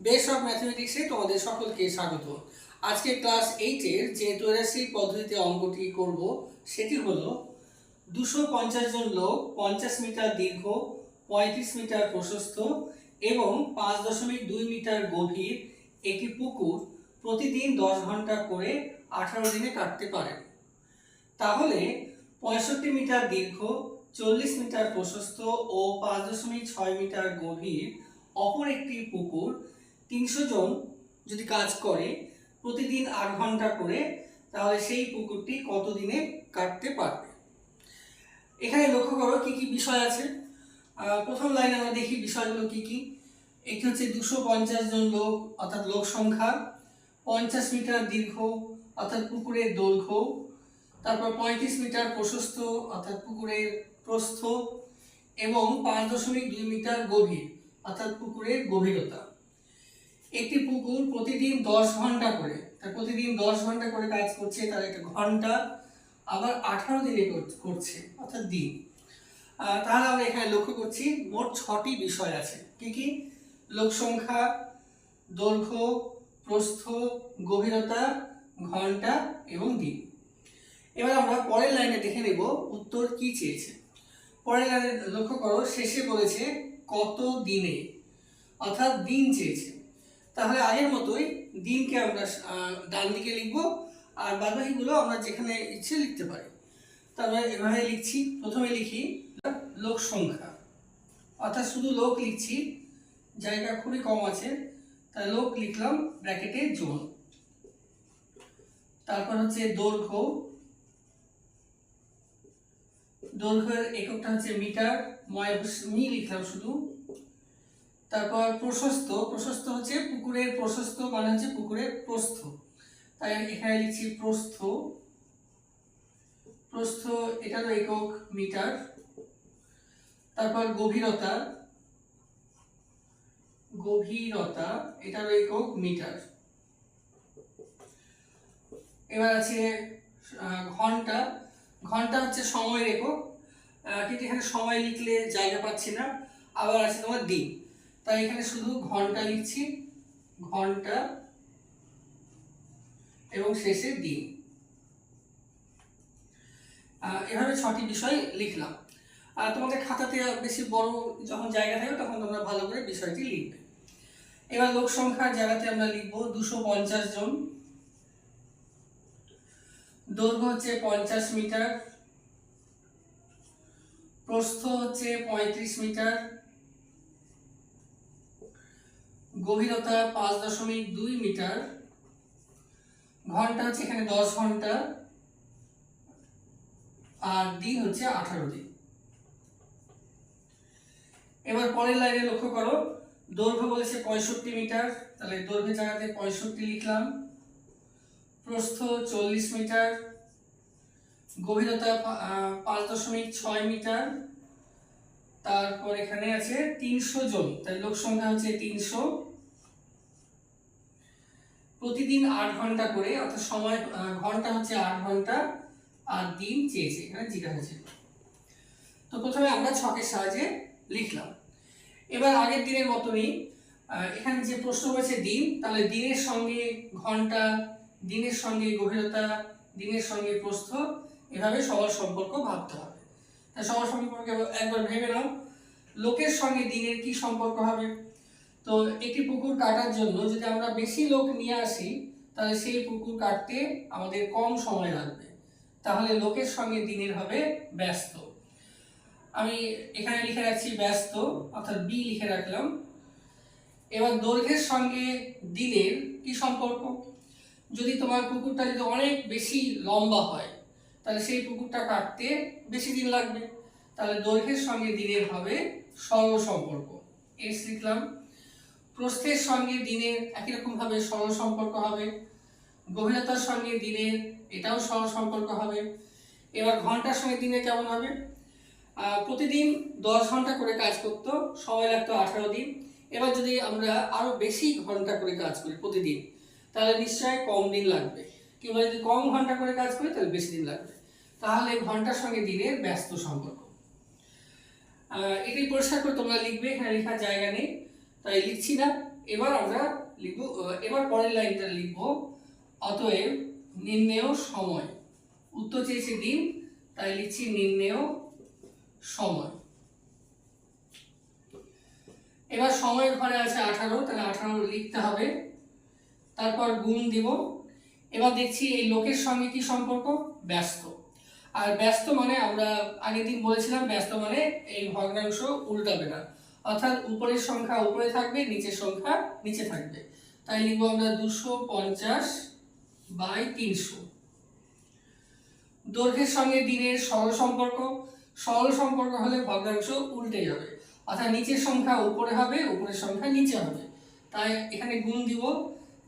Base of ম্যাথমেটিক্সে তোমাদের সকলকে স্বাগত। আজকে ক্লাস এইটের যে ত্রৈরাশিক পদ্ধতিতে অঙ্কটি করব, সেটি হলো দুশো পঞ্চাশ জন লোক পঞ্চাশ মিটার দীর্ঘ, পঁয়ত্রিশ মিটার প্রশস্ত এবং পাঁচ দশমিক দুই মিটার গভীর একটি পুকুর প্রতিদিন দশ ঘণ্টা করে আঠারো দিনে কাটতে পারে। তাহলে পঁয়ষট্টি মিটার দীর্ঘ, চল্লিশ মিটার প্রশস্ত ও পাঁচ দশমিক ছয় মিটার গভীর অপর একটি পুকুর তিনশো জন যদি কাজ করে প্রতিদিন আট ঘণ্টা করে, তাহলে সেই পুকুরটি কতদিনে কাটতে পারবে? এখানে লক্ষ্য করো কি কি বিষয় আছে। প্রথম লাইনে আমরা দেখি বিষয়গুলো কি কি। একটি হচ্ছে দুশো পঞ্চাশ জন লোক, অর্থাৎ লোক সংখ্যা, পঞ্চাশ মিটার দীর্ঘ, অর্থাৎ পুকুরের দৈর্ঘ্য, তারপর পঁয়ত্রিশ মিটার প্রশস্ত, অর্থাৎ পুকুরের প্রস্থ, এবং পাঁচ দশমিক দুই মিটার গভীর, অর্থাৎ পুকুরের গভীরতা। একটি পুকুর প্রতিদিন দশ ঘণ্টা করে। তার প্রতিদিন দশ ঘণ্টা করে কাজ করছে, তার একটা ঘণ্টা আবার আঠারো দিনে কর- করছে, অর্থাৎ দিন। তাহলে আমরা এখানে লক্ষ্য করছি, মোট ছটি বিষয় আছে। কি কি? লোক সংখ্যা দৈর্ঘ্য, প্রস্থ, গভীরতা, ঘণ্টা এবং দিন। এবার আমরা পরের লাইনে দেখে নেব উত্তর কি চেয়েছে। পরের লাইনে লক্ষ্য করো, শেষে বলেছে কত দিনে, অর্থাৎ দিন চেয়েছে। তাহলে আগের মতোই দিনকে আমরা ডান দিকে লিখব, আর বাদবাকিগুলো আমরা যেখানে ইচ্ছে লিখতে পারি। তারপরে এভাবে লিখছি, প্রথমে লিখি, লোক সংখ্যা। অর্থাৎ শুধু লোক লিখছি, জায়গা খুবই কম আছে তাই লোক লিখলাম ব্র্যাকেটে জোন তারপর হচ্ছে দৈর্ঘ্য। দৈর্ঘ্যের এককটা হচ্ছে মিটার, ময় মি লিখলাম শুধু। তারপর প্রশস্ত প্রশস্ত হচ্ছে পুকুরের প্রশস্ত মানে হচ্ছে পুকুরের প্রস্থ। তাই এখানে লিখছি প্রস্থ। প্রস্থ এটারও একক মিটার। তারপর গভীরতা। গভীরতা এটারও একক মিটার। এবার আছে ঘণ্টা। ঘণ্টা হচ্ছে সময়ের একক। কিন্তু এখানে সময় লিখলে জায়গা পাচ্ছি না। আবার আছে তোমার দিন। তাই এখানে শুধু ঘণ্টা লিখছি, ঘণ্টা এবং শেষে দিন এভাবে ছটি বিষয় লিখলাম। আর তোমাদের খাতাতে বেশি বড় যখন জায়গা থাকবে তখন তোমরা ভালো করে বিষয়টি লিখবে। এবার লোক সংখ্যার জায়গাতে আমরা লিখব দুশো পঞ্চাশ জন। দৈর্ঘ্য হচ্ছে পঞ্চাশ মিটার, প্রস্থ হচ্ছে পঁয়ত্রিশ মিটার গভীরতা পাঁচ দশমিক দুই মিটার। ঘণ্টা হচ্ছে এখানে দশ ঘণ্টা। আর দিন হচ্ছে আঠারো দিন। এবার পরের লাইনে লক্ষ্য করো। দৈর্ঘ্য বলেছে পঁয়ষট্টি মিটার। তাহলে দৈর্ঘ্যের জায়গাতে পঁয়ষট্টি লিখলাম। প্রস্থ চল্লিশ মিটার। গভীরতা পাঁচ দশমিক ছয় মিটার। তারপর এখানে আছে তিনশো জন তাই লোক সংখ্যা হচ্ছে তিনশো। প্রতিদিন আট ঘণ্টা করে, অর্থাৎ সময় ঘণ্টা হচ্ছে আট ঘণ্টা, আর দিন চেয়েছে, এখানে জিজ্ঞাসা ছিল তো প্রথমে আমরা ছকের সাহায্যে লিখলাম। এবার আগের দিনের মতনই এখানে যে প্রশ্ন হয়েছে দিন, তাহলে দিনের সঙ্গে ঘণ্টা, দিনের সঙ্গে গভীরতা, দিনের সঙ্গে প্রস্থ, এভাবে সবার সম্পর্ক ভাবতে হবে। সবার সম্পর্কে একবার ভেবে নাও। লোকের সঙ্গে দিনের কি সম্পর্ক হবে? তো একটি পুকুর কাটার জন্য যদি আমরা বেশি লোক নিয়ে আসি, তাহলে সেই পুকুর কাটতে আমাদের কম সময় লাগবে। তাহলে লোকের সঙ্গে দিনের হবে ব্যস্ত। আমি এখানে লিখে রাখছি ব্যস্ত, অর্থাৎ বি লিখে রাখলাম। এবার দৈর্ঘ্যের সঙ্গে দিনের কি সম্পর্ক? যদি তোমার পুকুরটা যদি অনেক বেশি লম্বা হয়, তাহলে সেই পুকুরটা কাটতে বেশি দিন লাগবে। তাহলে দৈর্ঘ্যের সঙ্গে দিনের হবে সরল সম্পর্ক এস লিখলাম। প্রস্থের সঙ্গে দিনের একই রকম ভাবে সরল সম্পর্ক হবে। গভীরতার সঙ্গে দিনের এটাও সরল সম্পর্ক হবে। এবার ঘণ্টার সঙ্গে দিনে কেমন হবে? প্রতিদিন দশ ঘণ্টা করে কাজ করতো, সময় লাগতো আঠারো দিন। এবার যদি আমরা আরও বেশি ঘণ্টা করে কাজ করি প্রতিদিন, তাহলে নিশ্চয়ই কম দিন লাগবে। কিংবা যদি কম ঘণ্টা করে কাজ করি, তাহলে বেশি দিন লাগবে। তাহলে ঘণ্টার সঙ্গে দিনের ব্যস্ত সম্পর্ক। এটাই পরিষ্কার করে তোমরা লিখবে, এখানে লেখার জায়গা নেই, তাই লিখছি না। এবার আমরা লিখব এবার পরের লাইনটা লিখব। অতএব নির্ণেয় সময়। উত্তর চেয়েছে দিন, তাই লিখছি নির্ণেয় সময়। এবার সময়ের ঘরে আছে আঠারো, তাহলে আঠারো লিখতে হবে। তারপর গুণ দিব। এবার দেখছি এই লোকের সঙ্গে কি সম্পর্ক? ব্যস্ত। আর ব্যস্ত মানে আমরা আগের দিন বলেছিলাম ব্যস্ত মানে এই ভগ্নাংশ উল্টাবে না। অর্থাৎ উপরের সংখ্যা উপরে থাকবে, নিচের সংখ্যা নিচে থাকবে। তাই লিখব আমরা দুশো পঞ্চাশ বাই তিনশো। দৈর্ঘ্যের সঙ্গে দিনের সরল সম্পর্ক। সরল সম্পর্ক হলে ভগ্নাংশ উল্টে যাবে। অর্থাৎ নিচের সংখ্যা উপরে হবে, উপরের সংখ্যা নিচে হবে। তাই এখানে গুণ দিব,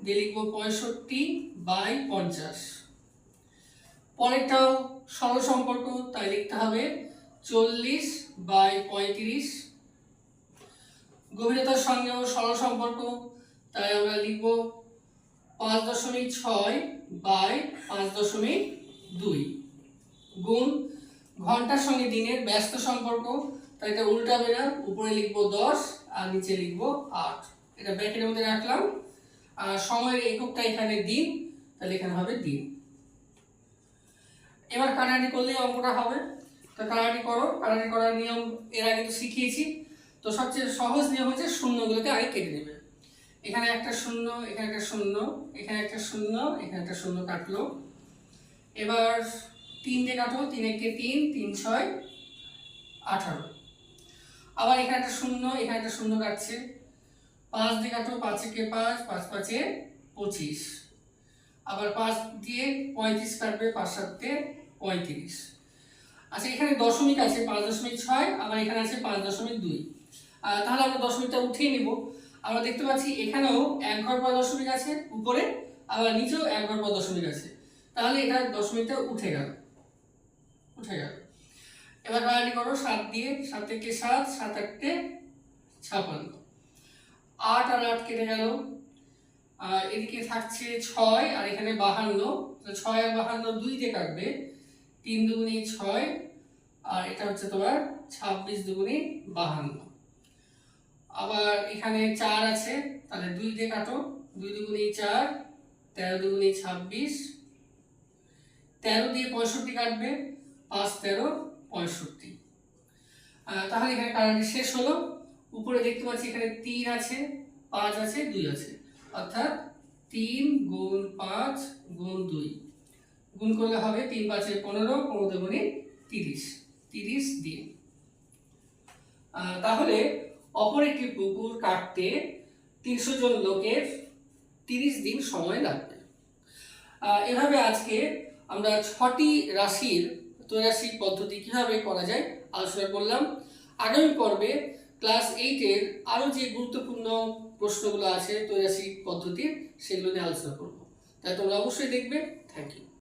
দিয়ে লিখব পঁয়ষট্টি বাই পঞ্চাশ। পরেরটাও সরল সম্পর্ক তাই লিখতে হবে চল্লিশ বাই পঁয়ত্রিশ। গভীরতার সঙ্গেও সরল সম্পর্ক তাই আমরা লিখব পাঁচ দশমিক ছয় বাই পাঁচ দশমিক দুই। গুণ, ঘণ্টার সঙ্গে দিনের ব্যস্ত সম্পর্ক, তাই এটা উল্টাবে না, উপরে লিখব দশ আর নিচে লিখব আট। এটা ব্র্যাকেটের মধ্যে রাখলাম। আর সময়ের এককটা এখানে দিন, তাহলে এখানে হবে দিন। এবার কাটাকাটি করলেই অঙ্কটা হবে। তো কাটাকাটি করো কাটাকাটি করার নিয়ম এর আগে তো শিখিয়েছি। তো সবচেয়ে সহজ নিয়ম হচ্ছে শূন্যগুলোকে আগে কেটে নেবে। এখানে একটা শূন্য, এখানে একটা শূন্য, এখানে একটা শূন্য, এখানে একটা শূন্য কাটলো। এবার তিন দিয়ে কাটো তিন একে তিন তিন, ছয়, আঠারো। আবার এখানে একটা শূন্য, এখানে একটা শূন্য কাটছে। পাঁচ দিয়ে কাটো পাঁচ একে পাঁচ পাঁচ পাঁচে পঁচিশ। আবার পাঁচ দিয়ে পঁয়ত্রিশ কাটবে, পাঁচ সাতে পঁয়ত্রিশ। আচ্ছা এখানে দশমিক আছে পাঁচ দশমিক ছয়, আবার এখানে আছে পাঁচ দশমিক দুই। তাহলে আমরা দশমিকটা উঠিয়ে নিব। আমরা দেখতে পাচ্ছি এখানেও এক ঘর পর দশমিক আছে, উপরে আবার নিচেও এক ঘর পর দশমিক আছে। তাহলে এটা দশমিকটা উঠে গেল। উঠে গেল। এবার কাটাকাটি করো, সাত দিয়ে, সাত থেকে সাত সাত আটটে ছাপান্ন। আট আর আট কেটে গেল। এদিকে থাকছে ছয়, আর এখানে বাহান্ন। ছয় আর বাহান্ন দুই দিয়ে কাটবে। তিন দুগুণি ছয়, আর এটা হচ্ছে তোমার ছাব্বিশ দুগুণি বাহান্ন। আবার এখানে চার আছে, তাহলে দুই দিয়ে কাটো, দুই দুগুণি চার, তেরো দুগুণি ছাব্বিশ, তেরো দিয়ে পঁয়ষট্টি কাটবে, পাঁচ তেরো পঁয়ষট্টি। তাহলে এখানে কাটাটি শেষ হলো। উপরে দেখতে পাচ্ছি এখানে তিন আছে, পাঁচ আছে, দুই আছে। অর্থাৎ তিন গুণ পাঁচ গুণ দুই। গুণ করলে হবে তিন পাঁচে পনেরো পনেরো দুগুণে তিরিশ। তিরিশ দিন তাহলে অপর একটি পুকুর কাটতে তিনশো জন লোকের তিরিশ দিন সময় লাগবে। এভাবে আজকে আমরা ছটি রাশির ত্রৈরাশি পদ্ধতি কীভাবে করা যায় আলোচনা করলাম। আগামী পর্বে ক্লাস এইটের আরও যে গুরুত্বপূর্ণ প্রশ্নগুলো আছে ত্রৈরাশি পদ্ধতির, সেগুলো নিয়ে আলোচনা করব। তাই তোমরা অবশ্যই দেখবে। Thank you